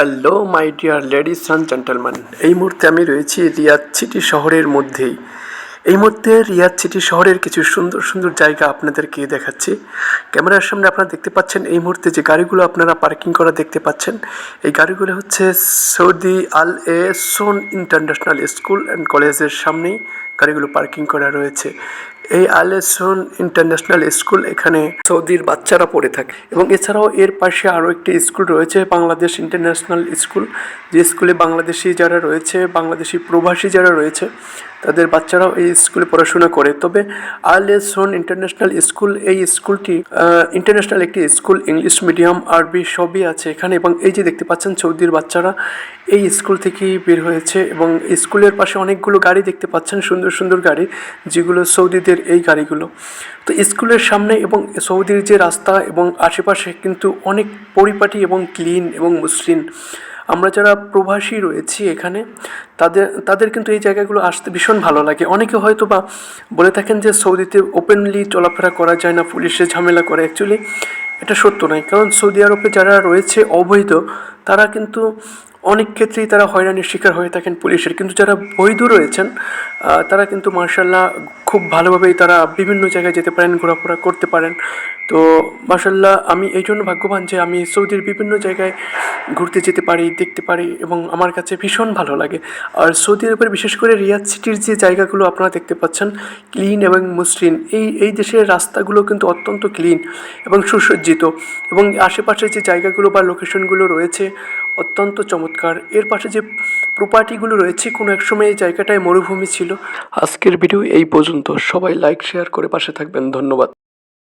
Hello my dear ladies and gentleman এই মুহূর্তে আমি রয়েছি রিয়াদ সিটি শহরের মধ্যেই। এই মুহূর্তে রিয়াদ সিটি শহরের কিছু সুন্দর সুন্দর জায়গা আপনাদেরকে দেখাচ্ছি। ক্যামেরার সামনে আপনারা দেখতে পাচ্ছেন এই মুহূর্তে যে গাড়িগুলো আপনারা পার্কিং করা দেখতে পাচ্ছেন। এই গাড়িগুলো হচ্ছে সৌদি আল এ সোন ইন্টারন্যাশনাল স্কুল অ্যান্ড কলেজের সামনেই গাড়িগুলো পার্কিং করা রয়েছে। এই আলেসন ইন্টারন্যাশনাল স্কুল এখানে সৌদির বাচ্চারা পড়ে থাকে। এবং এছাড়াও এর পাশে আরও একটি স্কুল রয়েছে, বাংলাদেশ ইন্টারন্যাশনাল স্কুল। যে স্কুলে বাংলাদেশি যারা রয়েছে, বাংলাদেশি প্রবাসী যারা রয়েছে, তাদের বাচ্চারাও এই স্কুলে পড়াশোনা করে। তবে আলেসন ইন্টারন্যাশনাল স্কুল, এই স্কুলটি ইন্টারন্যাশনাল একটি স্কুল, ইংলিশ মিডিয়াম, আরবি সবই আছে এখানে। এবং এই যে দেখতে পাচ্ছেন সৌদির বাচ্চারা, এই স্কুল থেকেই বের হয়েছে। এবং স্কুলের পাশে অনেকগুলো গাড়ি দেখতে পাচ্ছেন, সুন্দর সুন্দর গাড়ি, যেগুলো সৌদিদের এই গাড়িগুলো। তো স্কুলের সামনে এবং সৌদির যে রাস্তা এবং আশেপাশে কিন্তু অনেক পরিপাটি এবং ক্লিন এবং মসৃণ। আমরা যারা প্রবাসী রয়েছি এখানে, তাদের তাদের কিন্তু এই জায়গাগুলো আসতে ভীষণ ভালো লাগে। অনেকে হয়তো বা বলে থাকেন যে সৌদিতে ওপেনলি চলাফেরা করা যায় না, পুলিশে ঝামেলা করে। অ্যাকচুয়ালি এটা সত্য নয়। কারণ সৌদি আরবে যারা রয়েছে, অবৈধ তারা কিন্তু অনেক ক্ষেত্রেই তারা হয়রানির শিকার হয়ে থাকেন পুলিশের। কিন্তু যারা বৈধ রয়েছেন তারা কিন্তু মার্শাল্লাহ খুব ভালোভাবেই তারা বিভিন্ন জায়গায় যেতে পারেন, ঘোরাফেরা করতে পারেন। তো মার্শাল্লাহ আমি এই জন্য ভাগ্যবান যে আমি সৌদির বিভিন্ন জায়গায় ঘুরতে যেতে পারি, দেখতে পারি এবং আমার কাছে ভীষণ ভালো লাগে। আর সৌদি আরবের বিশেষ করে রিয়াদ সিটির যে জায়গাগুলো আপনারা দেখতে পাচ্ছেন, ক্লিন এবং মসৃণ, এই এই দেশের রাস্তাগুলো কিন্তু অত্যন্ত ক্লিন এবং সুসজ্জিত এবং আশেপাশে যে জায়গাগুলো বা লোকেশনগুলো রয়েছে অত্যন্ত চমৎকার। এর পাশে যে প্রপার্টিগুলো রয়েছে, কোনো এক সময় এই জায়গাটায় মরুভূমি ছিল। আজকের ভিডিও এই পর্যন্ত। সবাই লাইক শেয়ার করে পাশে থাকবেন। ধন্যবাদ।